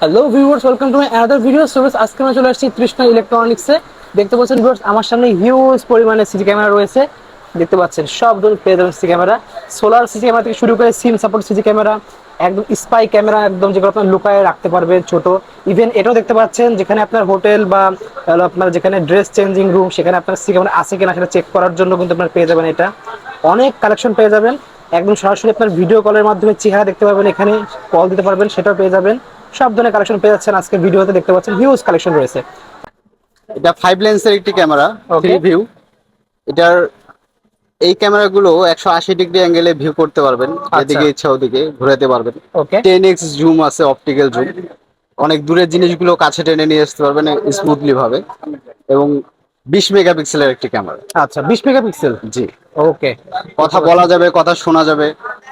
Hello viewers welcome to my another video service আজকে আমরা চলে আসছি তৃষ্ণা ইলেকট্রনিক্সে দেখতে পাচ্ছেন ভিউয়ার্স আমার সামনে হিউজ পরিমাণে সিসি ক্যামেরা রয়েছে। দেখতে পাচ্ছেন, সব ধরনের পেয়ে যাবেন CC camera solar CC camera থেকে শুরু করে সিম সাপোর্ট সিসি ক্যামেরা একদম স্পাই ক্যামেরা একদম যেগুলো আপনার লুকায় রাখতে পারবেন ছোট। ইভেন এটাও দেখতে পাচ্ছেন, যেখানে আপনার হোটেল বা আপনার যেখানে ড্রেস চেঞ্জিং রুম সেখানে আপনার সিসি ক্যামেরা আছে কিনা সেটা চেক করার জন্য কিন্তু আপনার পেয়ে যাবেন এটা। অনেক কালেকশন পেয়ে যাবেন। একদম সরাসরি আপনার ভিডিও কলের মাধ্যমে চেহারা দেখতে পারবেন এখানে কল দিতে পারবেন, সেটাও পেয়ে যাবেন। সব ধরনের কালেকশন পেয়ে যাচ্ছেন আজকে ভিডিওতে দেখতে পাচ্ছেন হিউজ কালেকশন রয়েছে। এটা ফাইভ লেন্সের একটি ক্যামেরা থ্রি ভিউ এটার এই ক্যামেরা গুলো একশো আশি ডিগ্রি অ্যাঙ্গেলে ভিউ করতে পারবেন এদিকে যেদিকে ইচ্ছা ওদিকে ঘুরাতে পারবেন। টেন এক্স জুম আছে অপটিক্যাল জুম অনেক দূরের জিনিসগুলো কাছে টেনে নিয়ে আসতে পারবেন স্মুথলি ভাবে। এবং বিশ মেগাপিক্সেলের একটি ক্যামেরা। আচ্ছা বিশ মেগাপিক্সেল? জি। ওকে। কথা বলা যাবে কথা শোনা যাবে।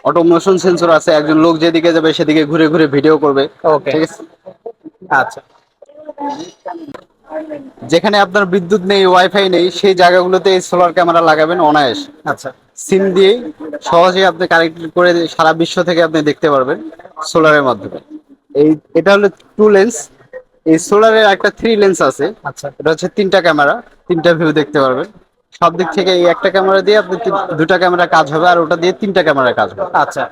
অটোমোশন সেন্সর আছে একজন লোক যেদিকে যাবে সেদিকে ঘুরে ঘুরে ভিডিও করবে। ওকে। ঠিক আছে? আচ্ছা। যেখানে আপনার বিদ্যুৎ নেই ওয়াইফাই নেই সেই জায়গাগুলোতে এই সোলার ক্যামেরা লাগাবেন অনায়াস। আচ্ছা। সিম দিয়েই সহজেই আপনি কানেক্ট করে সারা বিশ্ব থেকে আপনি দেখতে পারবেন সোলারের মাধ্যমে। এই এটা হলো টু লেন্স এই সোলারের একটা থ্রি লেন্স আছে। আচ্ছা। এটা হচ্ছে তিনটা ক্যামেরা তিনটা ভিউ দেখতে পারবেন। সব দিক থেকে এই একটা ক্যামেরা দিয়ে আপনি দুটা ক্যামেরা কাজ হবে আর ওটা দিয়ে তিনটা ক্যামেরা কাজ হবে। আচ্ছা।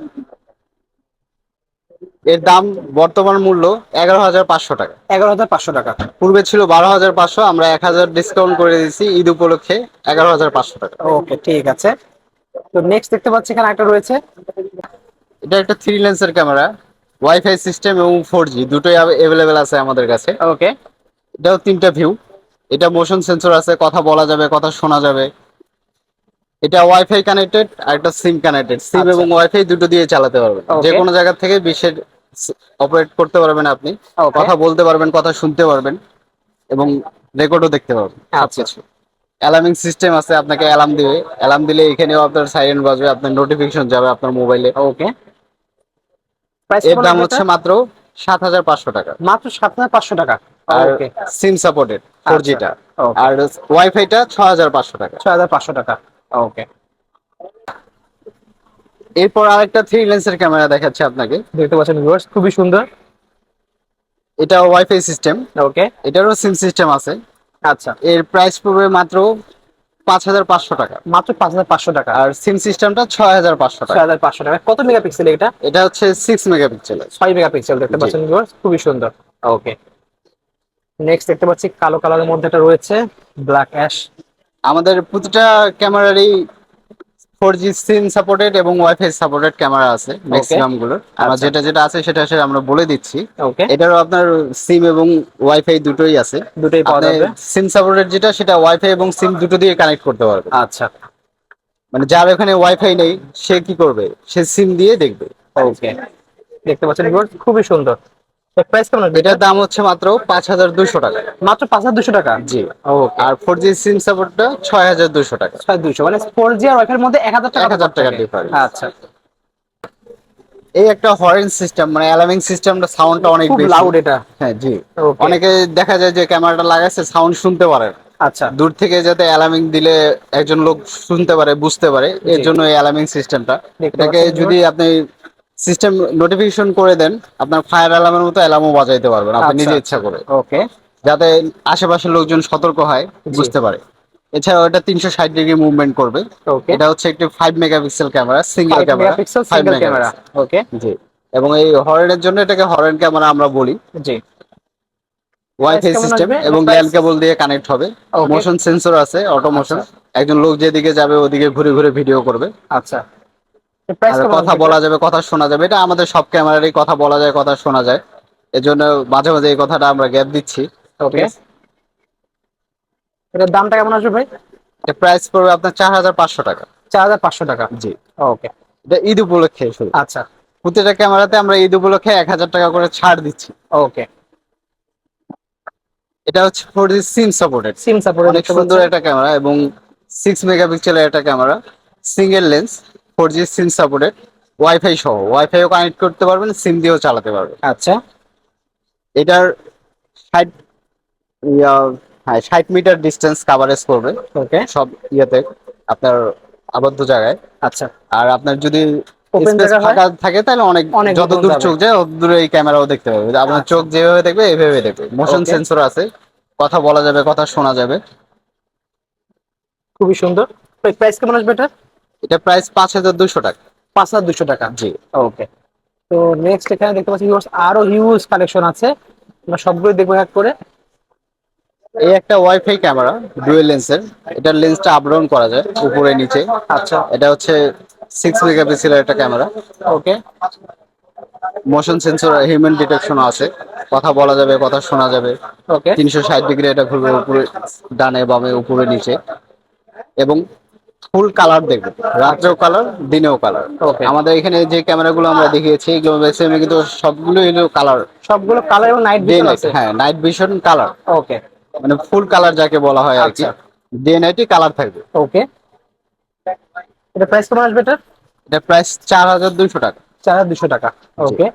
এর দাম বর্তমান মূল্য এগারো হাজার পাঁচশো টাকা। এগারো হাজার পাঁচশো টাকা। পূর্বে ছিল বারো হাজার পাঁচশো আমরা এক হাজার ডিসকাউন্ট করে দিয়েছি ঈদ উপলক্ষে এগারো হাজার পাঁচশো টাকা। ওকে ঠিক আছে। তো নেক্সট দেখতে পাচ্ছি এখানে একটা রয়েছে। এটা একটা থ্রি লেন্সের ক্যামেরা। ওয়াইফাই সিস্টেম এবং ফোর জি দুটোই অ্যাভেলেবেল আছে আমাদের কাছে। ওকে এটাও তিনটা ভিউ এটা মোশন সেন্সর আছে কথা বলা যাবে কথা শোনা যাবে। এটা ওয়াইফাই কানেক্টেড আর একটা সিম কানেক্টেড সিম। এবং ওয়াইফাই দুটো দিয়ে চালাতে পারবেন. যে কোনো জায়গা থেকে বিশ্বের অপারেট করতে পারবেন আপনি। কথা বলতে পারবেন কথা শুনতে পারবেন এবং রেকর্ডও দেখতে পারবেন। আচ্ছা। অ্যালার্মিং সিস্টেম আছে আপনাকে অ্যালার্ম দিবে। অ্যালার্ম দিলে এখানেও আপনার সাইরেন্ট বাজবে আপনার নোটিফিকেশন যাবে আপনার মোবাইলে ওকে এর দাম হচ্ছে মাত্র সাত হাজার পাঁচশো টাকা। মাত্র সাত হাজার পাঁচশো টাকা? আর সিম সাপোর্টেড ফোর জিটা আর ওয়াইফাইটা ছ হাজার পাঁচশো টাকা। হাজার পাঁচশো টাকা ওকে এরপর আরেকটা থ্রি লেন্সের ক্যামেরা দেখাচ্ছে আপনাকে। দেখতে পাচ্ছেন ভিউয়ার্স খুবই সুন্দর। এটা ওয়াইফাই সিস্টেম ওকে এটারও সিম সিস্টেম আছে। আচ্ছা। এর প্রাইস পড়বে মাত্র পাঁচ হাজার পাঁচশো টাকা। মাত্র পাঁচ হাজার পাঁচশো টাকা। আর সিম সিস্টেমটা ছয় হাজার পাঁচশো টাকা। ছয় হাজার পাঁচশো টাকা। কত মেগাপিক্সেল এটা এটা হচ্ছে সিক্স মেগাপিক্সেল ছয় মেগাপিক্সেল দেখতে পাচ্ছেন খুবই সুন্দর। ওকে নেক্সট দেখতে পাচ্ছি কালো কালারের মধ্যে এটা রয়েছে ব্ল্যাক অ্যাশ আমাদের প্রতিটা ক্যামেরারই ফোর জি সিম সাপোর্টেড এবং ওয়াইফাই সাপোর্টেড ক্যামেরা আছে ম্যাক্সিমামগুলো। আমরা। যেটা যেটা আছে সেটা সেটা আমরা বলে দিচ্ছি। এটারও আপনার সিম এবং ওয়াইফাই দুটোই আছে। দুটোই পাওয়া যাবে। সিম সাপোর্টেড যেটা সেটা ওয়াইফাই এবং সিম দুটো দিয়ে কানেক্ট করতে পারবে। আচ্ছা। মানে যার ওখানে ওয়াইফাই নেই সে কি করবে? সে সিম দিয়ে দেখবে। ওকে দেখতে পাচ্ছেন খুবই সুন্দর। প্রাইস কেমন এটার দাম হচ্ছে মাত্র পাঁচ হাজার দুশো টাকা। মাত্র পাঁচ হাজার দুশো টাকা? জি। ওকে আর ফোর জি সিম সাপোর্টটা ছয় হাজার দুশো টাকা। ছয় দুইশো মানে ফোর জি আর ওয়াইফাই মধ্যে এক হাজার টাকা 1000 টাকা থাকে। difference। আচ্ছা। এই একটা হরেন সিস্টেম মানে অ্যালার্মিং সিস্টেমটা সাউন্ডটা অনেক খুব বেশি। লাউড এটা। হ্যাঁ জি। অনেকে দেখা যায় যে ক্যামেরাটা লাগাচ্ছে সাউন্ড শুনতে পারে। আচ্ছা। দূর থেকে যাতে অ্যালার্মিং দিলে একজন লোক শুনতে পারে বুঝতে পারে। এর জন্য এই অ্যালার্মিং সিস্টেমটা এটাকে যদি আপনি সিস্টেম নোটিফিকেশন করে দেন আপনার ফায়ার অ্যালার্মের মতো অ্যালার্মও বাজাইতে পারবেন আপনি আচ্ছা, নিজে আচ্ছা। ইচ্ছা করে। ওকে যাতে আশেপাশের লোকজন সতর্ক হয় বুঝতে পারে। এছাড়াও এটা তিনশো ষাট ডিগ্রি মুভমেন্ট করবে। এটা হচ্ছে একটি five megapixel camera single camera five single camera okay জি। এবং এই হরেনের জন্য এটাকে হরেন ক্যামেরা আমরা বলি। জি। ওয়াইফাই সিস্টেম এবং? ল্যান্ড কেবল দিয়ে কানেক্ট হবে. মোশন সেন্সর আছে অটোমোশন আচ্ছা। একজন লোক যেদিকে যাবে ওদিকে ঘুরে ঘুরে ভিডিও করবে। আচ্ছা। কথা বলা যাবে কথা শোনা যাবে। এটা আমাদের সব ক্যামেরারই কথা বলা যায় কথা শোনা যায়। এজন্য মাঝে মাঝে এই কথাটা আমরা গ্যাপ দিচ্ছি। ওকে এটার দামটা কেমন আসবে ভাই? এটা প্রাইস পড়বে আপনার চার হাজার পাঁচশো টাকা। চার হাজার পাঁচশো টাকা? জি। ওকে এটা ঈদ উপলক্ষে শুধু। আচ্ছা। প্রতিটা ক্যামেরাতে আমরা ঈদ উপলক্ষে এক হাজার টাকা করে ছাড় দিচ্ছি। ওকে এটা হচ্ছে four G SIM supported SIM support অনেক সুন্দর একটা ক্যামেরা এবং সিক্স মেগাপিক্সেলের একটা camera single lens four G SIM supported wifi সহ। ওয়াইফাইও কানেক্ট করতে পারবেন সিম দিয়েও চালাতে পারবেন। আচ্ছা। এটার ষাট হ্যাঁ ষাট মিটার ডিস্টেন্স কাভারেজ করবে। ওকে সব ইয়েতে আপনার আবদ্ধ জায়গায়। আচ্ছা। আর আপনার যদি? ফাঁকা থাকে তাহলে অনেক যত দূর চোখ যায় তত দূরে এই ক্যামেরাও দেখতে পাবে। আপনার আচ্ছা। চোখ যেভাবে দেখবে এইভাবে দেখবে। মোশন সেন্সর আছে কথা বলা যাবে কথা শোনা যাবে। খুবই সুন্দর। প্রাইস কেমন আসবে এটা? এটা প্রাইস পাঁচ হাজার দুশো টাকা। পাঁচ হাজার দুশো টাকা? জি। ওকে তো নেক্সট এখানে দেখতে পাচ্ছি আরও হিউজ কালেকশন আছে। আমরা সবগুলো দেখব এক করে। এই একটা ওয়াইফাই ক্যামেরা ডুয়েল লেন্সের এটার লেন্সটা আপ ডাউন করা যায় উপরে নিচে। আচ্ছা। এটা হচ্ছে সিক্স মেগাপিক্সেলের একটা camera okay motion sensor human detection আছে। কথা বলা যাবে কথা শোনা যাবে। ওকে তিনশো ষাট ডিগ্রি এটা ঘুরবে উপরে ডানে বামে উপরে নিচে। এবং ফুল কালার দেখবে। রাত্রেও কালার দিনেও কালার। Okay. আমাদের এখানে যে ক্যামেরাগুলো আমরা দেখিয়েছি এগুলো বেসিক্যালি কিন্তু সবগুলো কালার। সবগুলো কালার এবং নাইট ভিশন আছে? হ্যাঁ নাইট ভিশন কালার। ওকে মানে ফুল কালার যাকে বলা হয় আর কি। আচ্ছা। ডে নাইটই কালার থাকবে। ওকে এটা প্রাইস কেমন আসবে এটা এটা প্রাইস চার হাজার দুইশো টাকা। চার হাজার দুশো টাকা। ওকে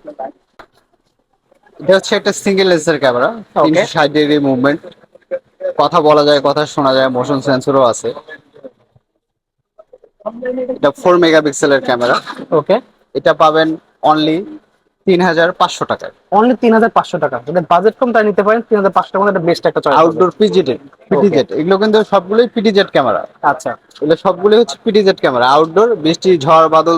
এটা হচ্ছে একটা সিঙ্গেল লেন্সের ক্যামেরা Okay. তিনশো ষাট ডিগ্রি মুভমেন্ট কথা বলা যায় কথা শোনা যায় মোশন সেন্সরও আছে। এটা ফোর মেগাপিক্সেলের ক্যামেরা ওকে এটা পাবেন অনলি তিন হাজার পাঁচশো টাকায়। অনলি তিন হাজার পাঁচশো টাকা। যদি বাজেট কম তাই নিতে পারেন। তিন হাজার পাঁচশো টাকা মধ্যে বেস্ট একটা চয়েস আউটডোর পিজিটেড পিটিজেড এগুলো কিন্তু সবগুলোই পিটিজেড ক্যামেরা আচ্ছা। এগুলো সবগুলোই হচ্ছে পিটিজেড ক্যামেরা আউটডোর বৃষ্টি ঝড় বাদল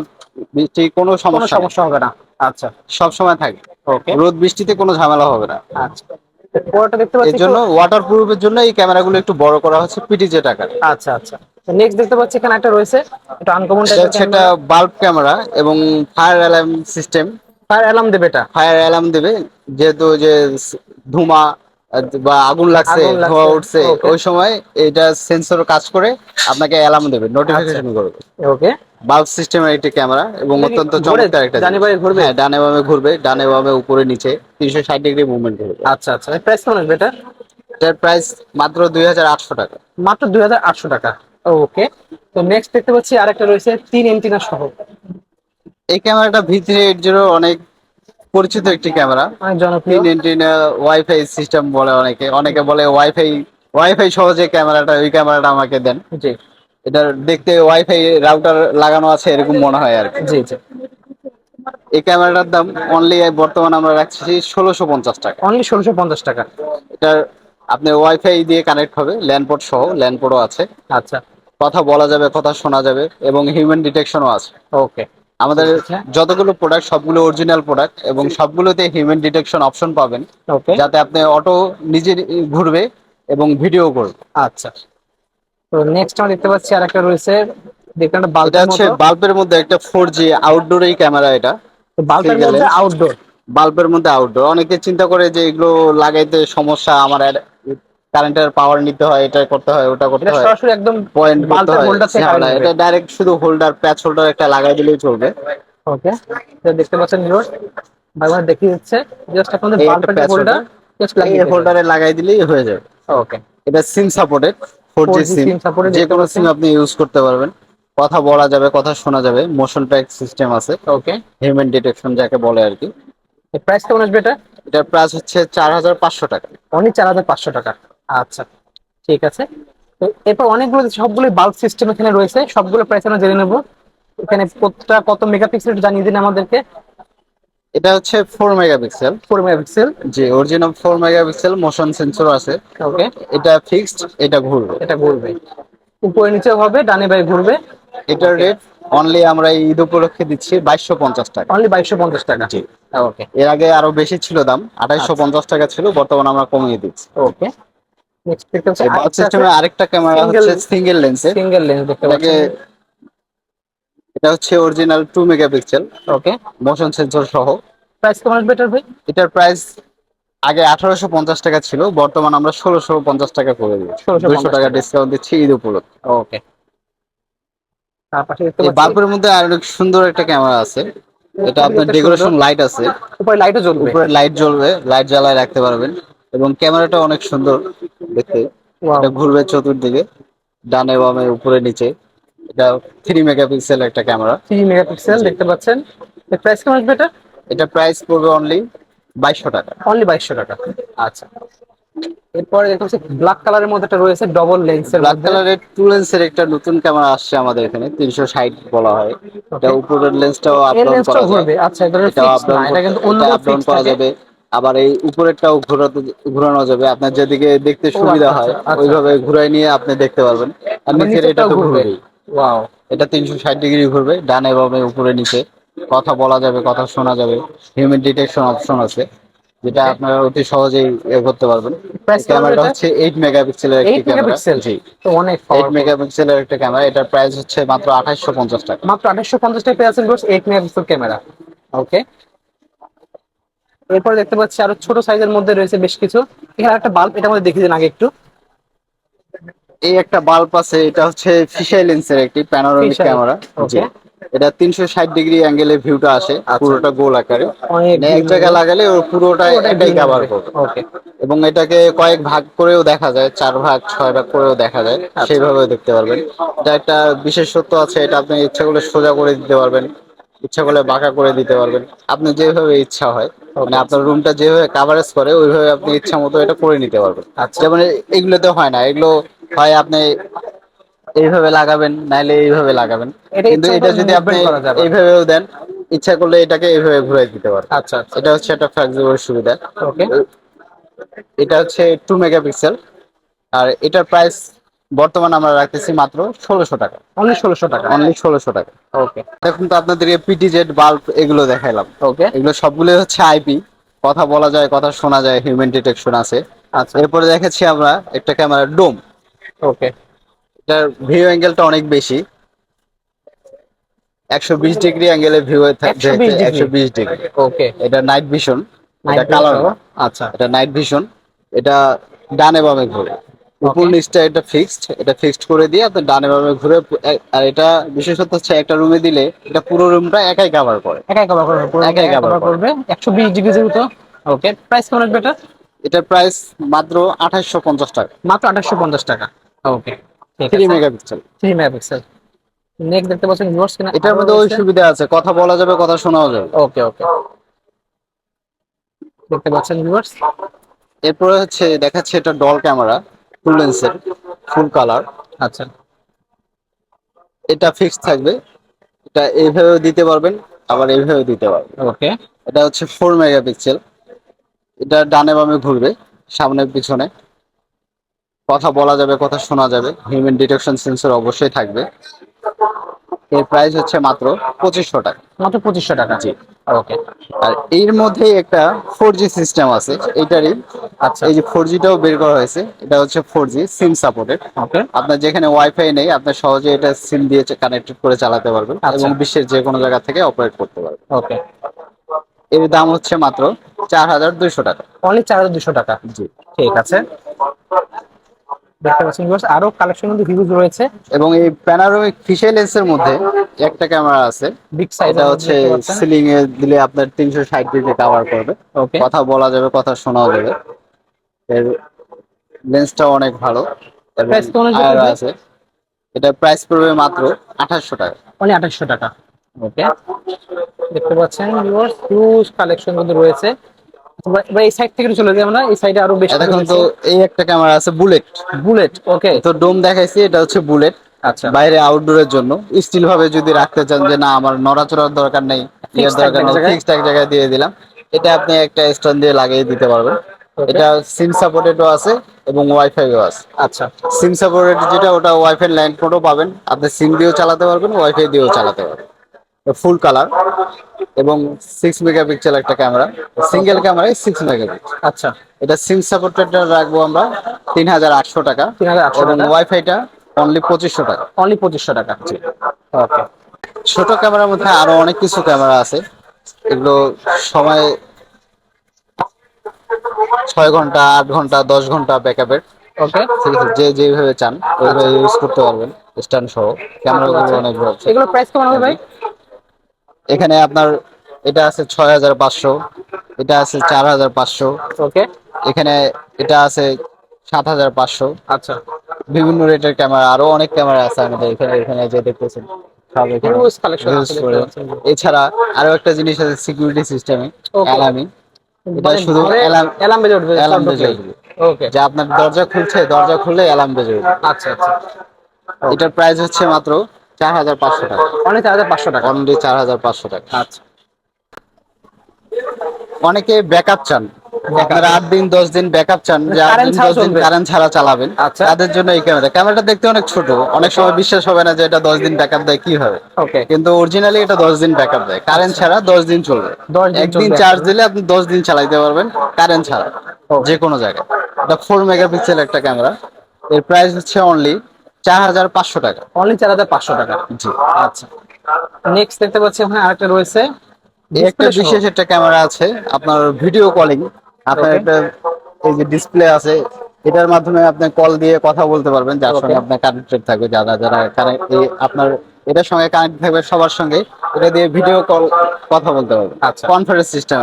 বৃষ্টি কোনো সমস্যা সমস্যা হবে না। আচ্ছা। সব সময় থাকে। ওকে রোদ বৃষ্টিতে কোনো ঝামেলা হবে না। আচ্ছা। দেখতে এর জন্য ওয়াটার প্রুফের জন্য এই ক্যামেরাগুলো একটু বড় করা হচ্ছে পিটিজেড আকারে। একটু- আচ্ছা আচ্ছা। নেক্সট দেখতে পাচ্ছি এখানে একটা রয়েছে এটা আনকমন হচ্ছে একটা বাল্ব ক্যামেরা এবং fire alarm system fire alarm দেবে এটা। ফায়ার অ্যালার্ম দেবে যেহেতু যে ধুমা বা আগুন লাগছে ধোঁয়া উঠছে ওই সময় এটা সেন্সর কাজ করে আপনাকে অ্যালার্ম দেবে নোটিফিকেশন করবে। ওকে বাল্ব সিস্টেমের একটি ক্যামেরা এবং অত্যন্ত? চমৎকার একটা ডানে বামে ঘুরবে? হ্যাঁ ডানে বামে ঘুরবে ডানে বামে উপরে নিচে তিনশো ষাট ডিগ্রি মুভমেন্ট করবে। আচ্ছা আচ্ছা। প্রাইস কেমন আসবে এটা? এটার প্রাইস মাত্র দুই হাজার আটশো টাকা। মাত্র দুই হাজার আটশো টাকা। ওকে তো নেক্সট দেখতে পাচ্ছি আরেকটা রয়েছে তিন এন্টিনা সহ। এই ক্যামেরাটা ভি থ্রি এইট জিরো অনেক পরিচিত একটি ক্যামেরা। অনেক জনপ্রিয়। এন্টিনা ওয়াইফাই সিস্টেম বলে অনেকে অনেকে বলে ওয়াইফাই ওয়াইফাই সহ যে ক্যামেরাটা ওই ক্যামেরাটা আমাকে দেন। জি। এটা দেখতে ওয়াইফাই রাউটার লাগানো আছে এরকম মনে হয় আর কি। জি জি। এই ক্যামেরাটার দাম অনলি বর্তমানে আমরা রাখছি ষোলোশো পঞ্চাশ টাকা। অনলি ষোলোশো পঞ্চাশ টাকা। এটার আপনার ওয়াইফাই দিয়ে কানেক্ট হবে ল্যান্ডপোর্ট সহ ল্যান্ডপোর্টও আছে। আচ্ছা। কথা বলা যাবে কথা শোনা যাবে এবং হিউম্যান ডিটেকশনও আছে। ওকে আমাদের। যতগুলো প্রোডাক্ট সবগুলো অরিজিনাল প্রোডাক্ট এবং সবগুলোতে হিউম্যান ডিটেকশন অপশন পাবেন। ওকে যাতে আপনি অটো নিজে ঘুরবে এবং ভিডিও করবে। আচ্ছা। তো নেক্সট আমরা দেখতে পাচ্ছি আরেকটা রয়েছে দেখতে একটা এটা বাল্বের হচ্ছে মতো। বাল্বের মধ্যে একটা ফোর জি আউটডোর এই ক্যামেরা এটা। তো বাল্বের মধ্যে আউটডোর বাল্বের মধ্যে আউটডোর অনেকে চিন্তা করে যে এগুলো লাগাইতে সমস্যা আমার কারেন্টের পাওয়ার নিতে হয় এটা করতে হয় ওটা করতে হয়। সরাসরি একদম পয়েন্ট করতে হয়। এটা ডাইরেক্ট শুধু হোল্ডার প্যাচ হোল্ডার একটা লাগাই দিলেই চলবে। ওকে তো দেখতে পাচ্ছেন ভিউয়ার্স ভাইবার দেখিয়ে দিচ্ছে। জাস্ট আপনাদের patch হোল্ডার। জাস্ট লাগিয়ে হোল্ডারে লাগাই দিলেই হয়ে যাবে। ওকে এটা সিম সাপোর্টেড 4G সিম যে কোনো সিম আপনি ইউজ করতে পারবেন। কথা বলা যাবে কথা শোনা যাবে। মোশন ট্র্যাক সিস্টেম আছে। ওকে হিউম্যান ডিটেকশন যাকে বলে আর কি। প্রাইস কেমন আসবে এটা? এটার প্রাইস হচ্ছে চার হাজার পাঁচশো টাকা। অনলি চার হাজার পাঁচশো টাকা। আচ্ছা ঠিক আছে। তো এরপর অনেকগুলো সবগুলো বাল্ব সিস্টেম এখানে রয়েছে। সবগুলো প্রাইস আমরা জেনে নেব। এখানে প্রত্যেকটা কত মেগাপিক্সেল জানিয়ে দিন আমাদেরকে। এটা হচ্ছে four megapixel four megapixel G original four megapixel motion sensor আছে। ওকে এটা ফিক্সড এটা ঘুরবে। এটা ঘুরবে। উপরে নিচে হবে ডানে বাই ঘুরবে। এটার রেট অনলি আমরা এই ঈদ উপলক্ষে দিচ্ছি বাইশশো পঞ্চাশ টাকা। অনলি বাইশশো পঞ্চাশ টাকা। জি। ওকে এর আগে আরও বেশি ছিল দাম আঠাইশো পঞ্চাশ টাকা ছিল বর্তমানে আমরা কমিয়ে দিচ্ছি। ওকে নেক্সট দেখতে পাচ্ছি এই বাল্ব আরেকটা ক্যামেরা হচ্ছে সিঙ্গেল লেন্সের সিঙ্গেল লেন্স দেখতে এটা হচ্ছে original megapixel okay motion sensor সহ। প্রাইস কেমন আসবে এটার ভাই? এটার প্রাইস আগে আঠারোশো পঞ্চাশ টাকা ছিল বর্তমান আমরা ষোলোশো পঞ্চাশ টাকা করে দিচ্ছি 1650 টাকা। ডিসকাউন্ট দিচ্ছি ঈদ উপলক্ষে। ওকে তার পাশে দেখতে এই বাল্বের মধ্যে আর অনেক সুন্দর একটা ক্যামেরা আছে। এটা আপনার ডেকোরেশন লাইট আছে। উপরে লাইটও জ্বলবে। উপরে লাইট জ্বলবে লাইট জ্বালায় রাখতে পারবেন। এবং ক্যামেরাটা অনেক সুন্দর। দেখতে। এটা ঘুরবে চতুর্দিকে ডানে বামে উপরে নিচে। এটা থ্রি মেগাপিক্সেল একটা ক্যামেরা থ্রি মেগাপিক্সেল দেখতে পাচ্ছেন। প্রাইস কেমন আসবে এটা? এটা প্রাইস পড়বে অনলি বাইশশো টাকা। অনলি বাইশশো টাকা। আচ্ছা। এরপরে দেখতে পাচ্ছি ব্ল্যাক কালারের মধ্যে একটা রয়েছে ডবল লেন্সের ব্ল্যাক কালারের টু লেন্সের একটা নতুন ক্যামেরা আসছে আমাদের এখানে তিনশো ষাট বলা হয়। এটা উপরের লেন্সটাও আপডাউন করা যায়। ঘুরবে। আচ্ছা এটা ফিক্স করা যাবে। আবার এই উপরেরটাও ঘোরাতে ঘোরানো যাবে। আপনার যেদিকে দেখতে আচ্ছা, সুবিধা হয় আচ্ছা, আচ্ছা। ওইভাবে ঘুরাই নিয়ে আপনি দেখতে পারবেন। আর নিচের এটা তো ঘুরবে। ঘুরবেই ওয়াও। এটা তিনশো ষাট ডিগ্রি ঘুরবে ডানে বামে উপরে নিচে। কথা বলা যাবে কথা শোনা যাবে। হিউম্যান ডিটেকশন অপশন আছে যেটা আপনারা অতি সহজেই করতে পারবেন। ক্যামেরাটা হচ্ছে এইট মেগাপিক্সেলের একটি 8 ক্যামেরা জি। তো অনেক এইট। মেগাপিক্সেলের একটা ক্যামেরা এটার প্রাইস হচ্ছে মাত্র আঠাশশো পঞ্চাশ টাকা। মাত্র আঠাশশো পঞ্চাশ টাকা পেয়ে আছেন boss eight megapixel camera okay এরপর দেখতে পাচ্ছি আরও ছোট সাইজের মধ্যে রয়েছে বেশ কিছু। এখানে একটা বাল্ব এটা মধ্যে দেখিয়ে দিন আগে একটু। এই একটা বাল্ব আছে এটা হচ্ছে ফিশাই লেন্সের একটি প্যানোরামিক ক্যামেরা এটা তিনশো ষাট ডিগ্রি অ্যাঙ্গেলে ভিউটা আসে পুরোটা গোল আকারে। মানে এক জায়গায় লাগালে ওর পুরোটা এটাই কভার করবে। এবং এটাকে কয়েক ভাগ করেও দেখা যায় চার ভাগ ছয় ভাগ করেও দেখা যায়। আচ্ছা। সেইভাবেও দেখতে পারবেন। এটা একটা বিশেষত্ব আছে এটা আপনি ইচ্ছা করলে সোজা করে দিতে পারবেন। ইচ্ছা করলে বাঁকা করে দিতে পারবেন। আপনি যেভাবে ইচ্ছা হয় মানে আপনার রুমটা যেভাবে কাভারেজ করে ওইভাবে আপনি ইচ্ছা মতো এটা করে নিতে পারবেন। আচ্ছা। যেমন এগুলোতে হয় না এগুলো হয় আপনি এইভাবে লাগাবেন নাইলে এইভাবে লাগাবেন। কিন্তু এটা যদি আপনি। এইভাবেও দেন ইচ্ছা করলে এটাকে এইভাবে ঘুরাই দিতে পারবেন আচ্ছা আচ্ছা। এটা হচ্ছে একটা ফ্লেক্সিবল সুবিধা। ওকে এটা হচ্ছে টু মেগাপিক্সেল আর এটার প্রাইস বর্তমানে আমরা রাখতেছি মাত্র ষোলোশো টাকা। অনলি ষোলোশো টাকা। অনলি ষোলোশো টাকা। ওকে এখন তো আপনাদেরকে পিটিজেড বাল্ব এগুলো দেখাইলাম। ওকে এগুলো সবগুলো হচ্ছে আইপি কথা বলা যায় কথা শোনা যায় হিউম্যান ডিটেকশন আছে। আচ্ছা। এরপরে দেখেছি আমরা একটা ক্যামেরা ডোম ওকে এটার ভিউ অ্যাঙ্গেলটা অনেক বেশি। একশো বিশ ডিগ্রি অ্যাঙ্গেলে ভিউ 120 degree? একশো বিশ ডিগ্রি ওকে এটা নাইট ভিশন এটা কালার আচ্ছা। এটা নাইট ভিশন এটা ডানে বামে ঘুরে। উপর নিচটা এটা ফিক্সড এটা ফিক্সড করে দিয়ে আপনি ডানে বামে ঘুরে আর এটা বিশেষত হচ্ছে একটা রুমে দিলে এটা পুরো রুমটা একাই কভার করে। একাই কভার করবে একাই কভার করবে। একশো বিশ ডিগ্রি যেহেতু। ওকে প্রাইস কেমন আসবে এটা? এটার প্রাইস মাত্র আঠাশশো পঞ্চাশ টাকা। মাত্র আঠাশশো পঞ্চাশ টাকা। ওকে ঠিক থ্রি আছে। মেগাপিক্সেল থ্রি মেগাপিক্সেল নেক্সট দেখতে পাচ্ছেন ভিউয়ার্স কিনা এটার মধ্যে ওই সুবিধা আছে কথা বলা যাবে কথা শোনাও যাবে। ওকে ওকে দেখতে পাচ্ছেন ভিউয়ার্স এরপরে হচ্ছে দেখাচ্ছে এটা ডল ক্যামেরা টু লেন্সের ফুল কালার। আচ্ছা। এটা ফিক্সড থাকবে। এটা এইভাবেও দিতে পারবেন আবার এইভাবেও দিতে পারবেন। ওকে। এটা হচ্ছে ফোর মেগাপিক্সেল এটা ডানে বামে ঘুরবে সামনে পিছনে। কথা বলা যাবে কথা শোনা যাবে। হিউম্যান ডিটেকশন সেন্সর অবশ্যই থাকবে। এর প্রাইস হচ্ছে মাত্র পঁচিশশো টাকা। মাত্র পঁচিশশো টাকা। জি। ওকে। আর এর মধ্যেই একটা ফোর জি সিস্টেম আছে এটারই আচ্ছা। এই যে ফোর জিটাও বের করা হয়েছে এটা হচ্ছে ফোর জি সিম সাপোর্টেড আপনার যেখানে ওয়াইফাই নেই আপনি সহজে এটা সিম দিয়ে কানেক্টেড করে চালাতে পারবেন আচ্ছা। এবং বিশ্বের যে কোনো জায়গা থেকে অপারেট করতে পারবেন। ওকে এর দাম হচ্ছে মাত্র চার হাজার দুইশো টাকা। অনলি চার হাজার দুশো টাকা? জি। ঠিক আছে। দেখতে পাচ্ছেন ভিউয়ার্স আরও কালেকশন কিন্তু হিউজ রয়েছে। এবং এই প্যানারোমিক ফিশে লেন্সের মধ্যে একটা ক্যামেরা আছে। বিগ সাইজ এটা হচ্ছে সিলিং এ দিলে আপনার তিনশো ষাট ডিগ্রি কভার করবে। ওকে কথা বলা যাবে কথা শোনাও যাবে। এর লেন্সটা অনেক ভালো। এটা? আছে এটা প্রাইস পড়বে মাত্র আঠাশশো টাকা। অনলি আঠাশশো টাকা। ওকে দেখতে পাচ্ছেন ভিউয়ার্স হিউজ কালেকশন কিন্তু রয়েছে। এবার এই সাইড থেকে চলে যাই আমরা। এই সাইডে আরও বেশি এখন তো এই একটা ক্যামেরা আছে বুলেট বুলেট ওকে তো ডোম দেখাইছি এটা হচ্ছে বুলেট আচ্ছা। বাইরে আউটডোরের জন্য। স্টিল ভাবে যদি রাখতে চান যে না আমার নড়াচড়ার দরকার নেই ইয়ের দরকার নেই জায়গায়। ফিক্সড এক জায়গায় দিয়ে দিলাম। এটা আপনি একটা স্ট্যান্ড দিয়ে লাগিয়ে দিতে পারবেন. এটা সিম সাপোর্টেডও আছে এবং ওয়াইফাইও আছে। আচ্ছা। সিম সাপোর্টেড যেটা ওটা ওয়াইফাই ল্যান্ড কোডও পাবেন। আপনি সিম দিয়েও চালাতে পারবেন ওয়াইফাই দিয়েও চালাতে পারবেন। ফুল কালার এবং সিক্স মেগাপিক্সেল একটা ক্যামেরা সিঙ্গেল ক্যামেরায় সিক্স মেগাপিক্সেল আচ্ছা। এটা সিম সাপোর্টেড রাখব আমরা তিন হাজার আটশো টাকা 3800 এবং ওয়াইফাইটা অনলি পঁচিশশো টাকা। অনলি পঁচিশশো টাকা। ওকে ছোট ক্যামেরার মধ্যে আরও অনেক কিছু ক্যামেরা আছে। এগুলো সময় ছয় ঘণ্টা আট ঘণ্টা দশ ঘণ্টা ব্যাকআপের ওকে ঠিক আছে যে যেভাবে চান ওইভাবে ইউজ করতে পারবেন স্ট্যান্ড সহ। ক্যামেরাগুলো অনেক ভালো এগুলো প্রাইস কেমন হবে ভাই? এখানে আপনার এটা আছে ছয় হাজার পাঁচশো এটা আছে চার হাজার পাঁচশো। ওকে এখানে এটা আছে সাত হাজার পাঁচশো। আচ্ছা। বিভিন্ন রেটের ক্যামেরা আরও অনেক ক্যামেরা আছে আমাদের এখানে এখানে যে দেখতেছেন। এছাড়া আরও একটা জিনিস আছে সিকিউরিটি সিস্টেমে. অ্যালামি এটা শুধু অ্যালার্ম অ্যালার্ম বেজে উঠবে অ্যালার্ম বেজে উঠবে। ওকে যা আপনার দরজা খুলছে দরজা খুললে অ্যালার্ম বেজে উঠবে। আচ্ছা আচ্ছা। এটার প্রাইস হচ্ছে মাত্র চার হাজার পাঁচশো টাকা। অনেক চার হাজার পাঁচশো টাকা। অনলি চার হাজার পাঁচশো টাকা। আচ্ছা। অনেকে ব্যাকআপ চান। আপনারা আট দিন দশ দিন ব্যাকআপ চান যে আট দিন দশ দিন কারেন্ট ছাড়া চালাবেন আচ্ছা। তাদের জন্য এই ক্যামেরা ক্যামেরাটা দেখতে অনেক ছোট। অনেক সময় বিশ্বাস হবে না যে এটা দশ দিন ব্যাকআপ দেয় কি হবে। কিন্তু অরিজিনালি এটা দশ দিন ব্যাকআপ দেয়। কারেন্ট ছাড়া দশ দিন চলবে। একদিন চার্জ দিলে আপনি দশ দিন চালাইতে পারবেন কারেন্ট ছাড়া। যে কোনো জায়গায়। এটা ফোর মেগাপিক্সেল একটা ক্যামেরা এর প্রাইস হচ্ছে অনলি চার হাজার পাঁচশো টাকা। অনলি চার হাজার পাঁচশো টাকা। জি। আচ্ছা। নেক্সট দেখতে পাচ্ছি ওখানে আরেকটা রয়েছে একটা বিশেষ একটা ক্যামেরা আছে। আপনার ভিডিও কলিং আপনার একটা এই যে ডিসপ্লে আছে এটার মাধ্যমে আপনি কল দিয়ে কথা বলতে পারবেন যার. সঙ্গে আপনার কানেক্টেড থাকবে যারা যারা আপনার এটার সঙ্গে কানেক্ট থাকবে সবার সঙ্গে এটা দিয়ে ভিডিও কল কথা বলতে পারবেন। আচ্ছা। কনফারেন্স সিস্টেম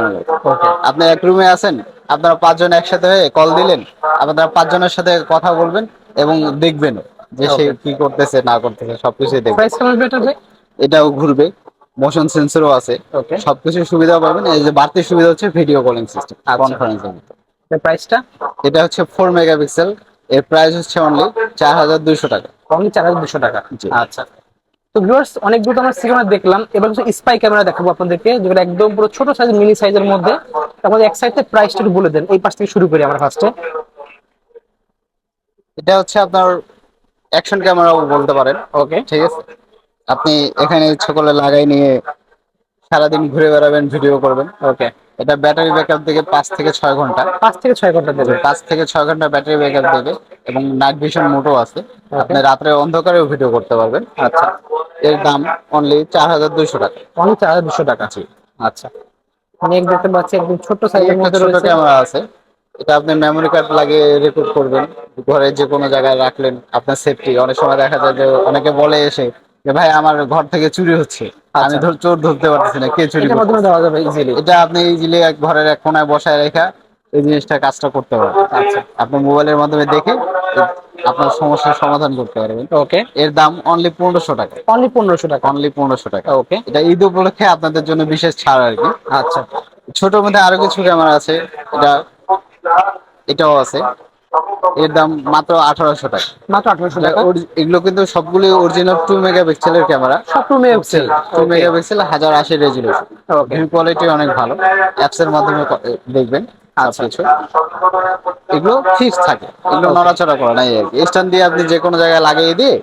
ওকে আপনি এক রুমে আছেন আপনারা পাঁচজন একসাথে হয়ে কল দিলেন আপনারা পাঁচজনের সাথে কথা বলবেন এবং দেখবেন যে সে কি করতেছে না করতেছে সবকিছু দেখবেন। এটাও ঘুরবে। মোশন সেন্সরও আছে। সবকিছু সুবিধা পাবেন। এই যে বাড়তি সুবিধা হচ্ছে ভিডিও কলিং সিস্টেম আচ্ছা। কনফারেন্সিং প্রাইসটা এটা হচ্ছে ফোর মেগাপিক্সেল এর প্রাইস হচ্ছে অনলি চার হাজার দুইশো টাকা। অনলি চার হাজার দুশো টাকা। আচ্ছা। তো ভিউয়ার্স অনেক দুটো আমরা সিনেমা দেখলাম এবার কিছু স্পাই ক্যামেরা দেখাবো আপনাদেরকে যেগুলো একদম পুরো ছোট সাইজ মিনি সাইজের মধ্যে। আমাদের এক সাইডে প্রাইসটা একটু বলে দেন এই পাশ থেকে শুরু করি আমরা ফার্স্টে এটা হচ্ছে আপনার অ্যাকশন ক্যামেরাও বলতে পারেন। ওকে ঠিক আছে? আপনি এখানে ইচ্ছা করলে লাগাই নিয়ে সারাদিন ঘুরে বেড়াবেন ভিডিও করবেন। ওকে এটা ব্যাটারি ব্যাকআপ থেকে পাঁচ থেকে ছয় ঘণ্টা। পাঁচ থেকে ছয় ঘণ্টা দেবে। পাঁচ থেকে ছয় ঘণ্টা ব্যাটারি ব্যাকআপ দেবে এবং নাইট ভিশন মোটও আছে। আপনি রাত্রে অন্ধকারেও ভিডিও করতে পারবেন। আচ্ছা। এর দাম অনলি চার হাজার দুইশো টাকা। অনলি চার হাজার দুশো টাকা। আচ্ছা। নেক্সট দেখতে পাচ্ছি একদম ছোট সাইজের মধ্যে ছোট ক্যামেরা আছে। এটা আপনি মেমোরি কার্ড লাগিয়ে রেকর্ড করবেন। ঘরে যে কোনো জায়গায় রাখলেন আপনার সেফটি অনেক সময় দেখা যায় যে অনেকে বলে এসে যে ভাই আমার ঘর থেকে চুরি হচ্ছে। আমি আচ্ছা। ধর চোর ধরতে পারতেছি না কে চুরি মাধ্যমে দেওয়া যাবে ইজিলি এটা আপনি ইজিলি এক ঘরের এক কোনায় বসায় রেখা এই জিনিসটা কাজটা করতে পারবেন। আচ্ছা। আপনি মোবাইলের মাধ্যমে দেখে আপনার সমস্যার সমাধান করতে পারবেন। ওকে। এর দাম অনলি পনেরোশো টাকা। অনলি পনেরোশো টাকা। অনলি পনেরোশো টাকা। ওকে এটা ঈদ উপলক্ষে আপনাদের জন্য বিশেষ ছাড় আর কি। আচ্ছা। ছোট মধ্যে আরও কিছু ক্যামেরা আছে। এটা এটাও আছে। এর দাম মাত্র আঠারোশো টাকা। মাত্র আঠারোশো টাকা? এগুলো কিন্তু সবগুলি অরিজিনাল টু মেগাপিক্সেলের ক্যামেরা সব টু মেগাপিক্সেল টু মেগাপিক্সেল হাজার আশি রেজুলেশন কোয়ালিটি অনেক ভালো। অ্যাপস এর মাধ্যমে দেখবেন আচ্ছা। সবকিছু। এগুলো ফিক্স থাকে। এগুলো নড়াচড়া করে কি। স্ট্যান্ড দিয়ে আপনি যে কোনো জায়গায় লাগিয়ে দিয়ে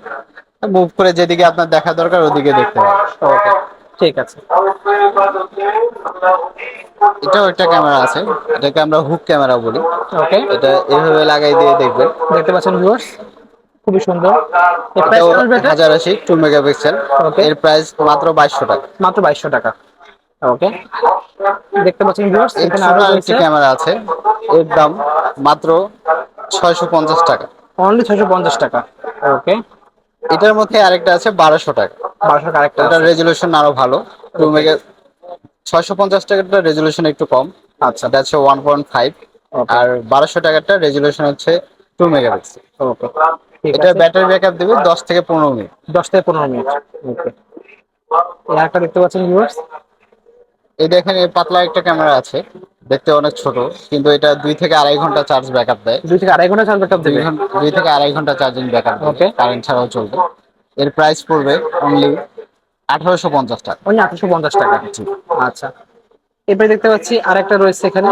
মুভ করে যেদিকে আপনার দেখা দরকার ওদিকে দেখতে ওকে ঠিক আছে। এটাও একটা ক্যামেরা আছে। এটাকে আমরা হুক ক্যামেরা বলি। ওকে এটা এভাবে লাগাই দিয়ে দেখবেন। দেখতে পাচ্ছেন ভিউয়ার্স খুবই সুন্দর। হাজার আশি টু মেগাপিক্সেল Okay. এর প্রাইস মাত্র বাইশশো টাকা। মাত্র বাইশশো টাকা। ওকে দেখতে পাচ্ছেন ভিউয়ার্স এখানে আরও রয়েছে। ক্যামেরা আছে। এর দাম মাত্র ছয়শো পঞ্চাশ টাকা। অনলি ছয়শো পঞ্চাশ টাকা। ওকে এটার মধ্যে আরেকটা আছে বারোশো টাকা। বারোশো টাকা আরেকটা। রেজুলেশন আরও ভালো। টু মেগা ছয়শো পঞ্চাশ টাকাটা রেজুলেশন একটু কম। আচ্ছা। হচ্ছে ওয়ান পয়েন্ট ফাইভ আর বারোশো টাকাটা রেজুলেশন হচ্ছে টু মেগাপিক্সেল ওকে এটা ব্যাটারি ব্যাকআপ দেবে দশ থেকে পনেরো মিনিট। দশ থেকে পনেরো মিনিট। ওকে এই আরেকটা দেখতে পাচ্ছেন ভিউয়ার্স এই দেখেন এই পাতলা একটা ক্যামেরা আছে। দেখতে অনেক ছোট কিন্তু এটা দুই থেকে আড়াই ঘণ্টা চার্জ ব্যাকআপ দেয়। দুই থেকে আড়াই ঘণ্টা চার্জ ব্যাকআপ দেবে? দুই থেকে আড়াই ঘণ্টা চার্জিং ব্যাকআপ ওকে কারেন্ট ছাড়াও চলবে। এর প্রাইস পড়বে অনলি আঠারোশো পঞ্চাশ টাকা। অনলি আঠারোশো পঞ্চাশ টাকা। আচ্ছা। এরপরে দেখতে পাচ্ছি আরেকটা রয়েছে এখানে।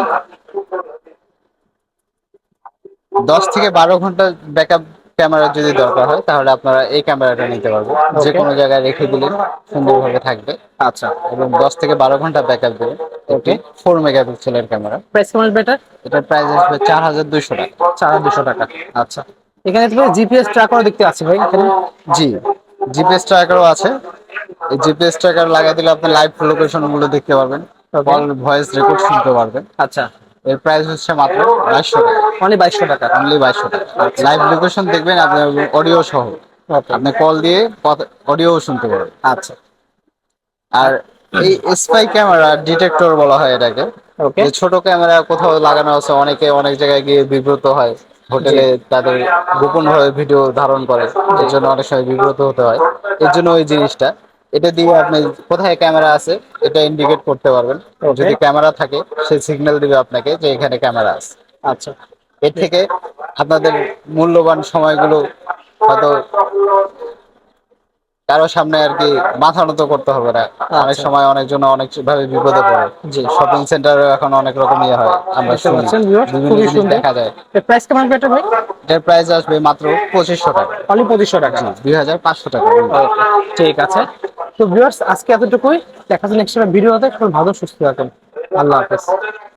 দশ থেকে বারো ঘণ্টা ব্যাকআপ ক্যামেরা যদি দরকার হয় তাহলে আপনারা এই ক্যামেরাটা নিতে পারবেন। যে কোনো জায়গায় রেখে দিলে সুন্দরভাবে থাকবে। আচ্ছা। এবং দশ থেকে বারো ঘণ্টা ব্যাকআপ দেবে ওকে ফোর মেগাপিক্সেলের ক্যামেরা প্রাইস কেমন বেটার এটার প্রাইস আসবে চার হাজার দুইশো টাকা। চার হাজার দুশো টাকা। আচ্ছা। এখানে তুমি জিপিএস ট্র্যাকারও দেখতে আছে ভাই এখানে। জি। জিপিএস ট্র্যাকারও আছে। এই জিপিএস ট্র্যাকার লাগাই দিলে আপনি লাইভ লোকেশনগুলো দেখতে পারবেন। কল ভয়েস রেকর্ড শুনতে পারবেন। আচ্ছা। এর প্রাইস হচ্ছে মাত্র বাইশশো টাকা। অনলি বাইশশো টাকা। অনলি বাইশশো টাকা। লাইভ লোকেশন দেখবেন আপনার অডিও সহ। আপনি কল দিয়ে অডিও শুনতে পারবেন। আচ্ছা। আর এই স্পাই ক্যামেরা ডিটেক্টর বলা হয় এটাকে। ছোট ক্যামেরা কোথাও লাগানো আছে অনেকে অনেক জায়গায় গিয়ে বিব্রত হয়। হোটেলে তাদের গোপন ভাবে ভিডিও ধারণ করে। এর জন্য অনেক সময় বিব্রত হতে হয়। এর জন্য ওই জিনিসটা। এটা দিয়ে আপনি কোথায় ক্যামেরা আছে এটা ইন্ডিকেট করতে পারবেন। যদি ক্যামেরা থাকে সে সিগন্যাল দিবে আপনাকে যে এখানে ক্যামেরা আছে। আচ্ছা। এর থেকে আপনাদের মূল্যবান সময়গুলো হয়তো কারও সামনে আর কি মাথা নত করতে হবে না। অনেক আচ্ছা। সময় অনেকজন অনেক ভাবে বিপদে পড়ে। জি। শপিং সেন্টারে এখন অনেক রকম ইয়ে হয়। আমরা শুনি। খুবই সুন্দর। দেখা যায়। এর প্রাইস কেমন হবে ভাই? এটার প্রাইস আসবে মাত্র পঁচিশশো টাকা। অনলি পঁচিশশো টাকা। দুই হাজার পাঁচশো টাকা। ঠিক আছে। তো ভিউয়ার্স আজকে এতটুকুই। দেখা যাচ্ছে নেক্সট ভিডিওতে সবাই ভালো সুস্থ থাকেন। আল্লাহ হাফেজ।